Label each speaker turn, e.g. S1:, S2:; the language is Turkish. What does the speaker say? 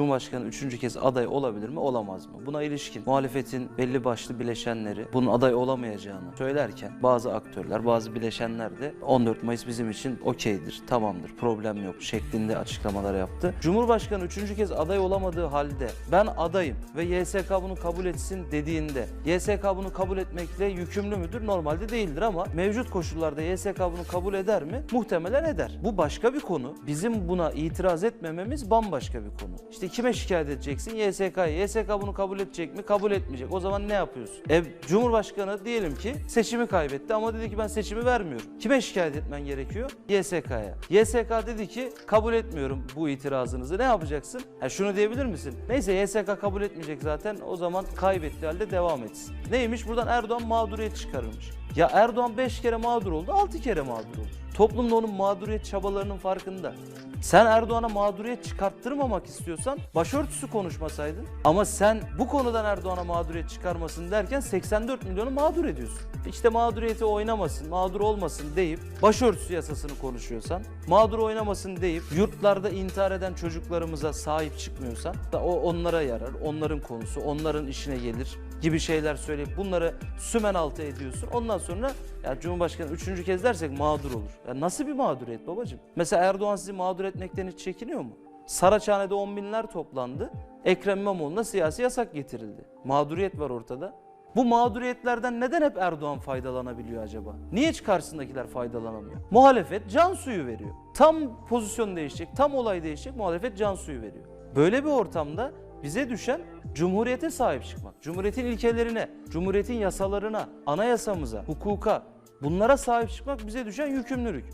S1: Cumhurbaşkanı üçüncü kez aday olabilir mi, olamaz mı? Buna ilişkin muhalefetin belli başlı bileşenleri bunun aday olamayacağını söylerken bazı aktörler, bazı bileşenler de 14 Mayıs bizim için okeydir, tamamdır, problem yok şeklinde açıklamalar yaptı. Cumhurbaşkanı üçüncü kez aday olamadığı halde ben adayım ve YSK bunu kabul etsin dediğinde YSK bunu kabul etmekle yükümlü müdür? Normalde değildir ama mevcut koşullarda YSK bunu kabul eder mi? Muhtemelen eder. Bu başka bir konu. Bizim buna itiraz etmememiz bambaşka bir konu. İşte kime şikayet edeceksin? YSK'ya. YSK bunu kabul edecek mi? Kabul etmeyecek. O zaman ne yapıyorsun? E, Cumhurbaşkanı diyelim ki seçimi kaybetti ama dedi ki ben seçimi vermiyorum. Kime şikayet etmen gerekiyor? YSK'ya. YSK dedi ki kabul etmiyorum bu itirazınızı. Ne yapacaksın? Ha, şunu diyebilir misin? Neyse YSK kabul etmeyecek zaten o zaman kaybettiği halde devam etsin. Neymiş? Buradan Erdoğan mağduriyet çıkarılmış. Ya Erdoğan 5 kere mağdur oldu, 6 kere mağdur oldu. Toplum da onun mağduriyet çabalarının farkında. Sen Erdoğan'a mağduriyet çıkarttırmamak istiyorsan başörtüsü konuşmasaydın. Ama sen bu konudan Erdoğan'a mağduriyet çıkarmasın derken 84 milyonu mağdur ediyorsun. İşte mağduriyeti oynamasın, mağdur olmasın deyip başörtüsü yasasını konuşuyorsan, mağdur oynamasın deyip yurtlarda intihar eden çocuklarımıza sahip çıkmıyorsan da o onlara yarar, onların konusu, onların işine gelir gibi şeyler söyleyip bunları sümen altı ediyorsun. Ondan sonra ya Cumhurbaşkanı üçüncü kez dersek mağdur olur. Ya nasıl bir mağduriyet babacığım? Mesela Erdoğan sizi mağdur etmekten hiç çekiniyor mu? Saraçhane'de on binler toplandı. Ekrem İmamoğlu'na siyasi yasak getirildi. Mağduriyet var ortada. Bu mağduriyetlerden neden hep Erdoğan faydalanabiliyor acaba? Niye hiç karşısındakiler faydalanamıyor? Muhalefet can suyu veriyor. Tam pozisyon değişecek, tam olay değişecek muhalefet can suyu veriyor. Böyle bir ortamda bize düşen cumhuriyete sahip çıkmak. Cumhuriyetin ilkelerine, cumhuriyetin yasalarına, anayasamıza, hukuka bunlara sahip çıkmak bize düşen yükümlülük.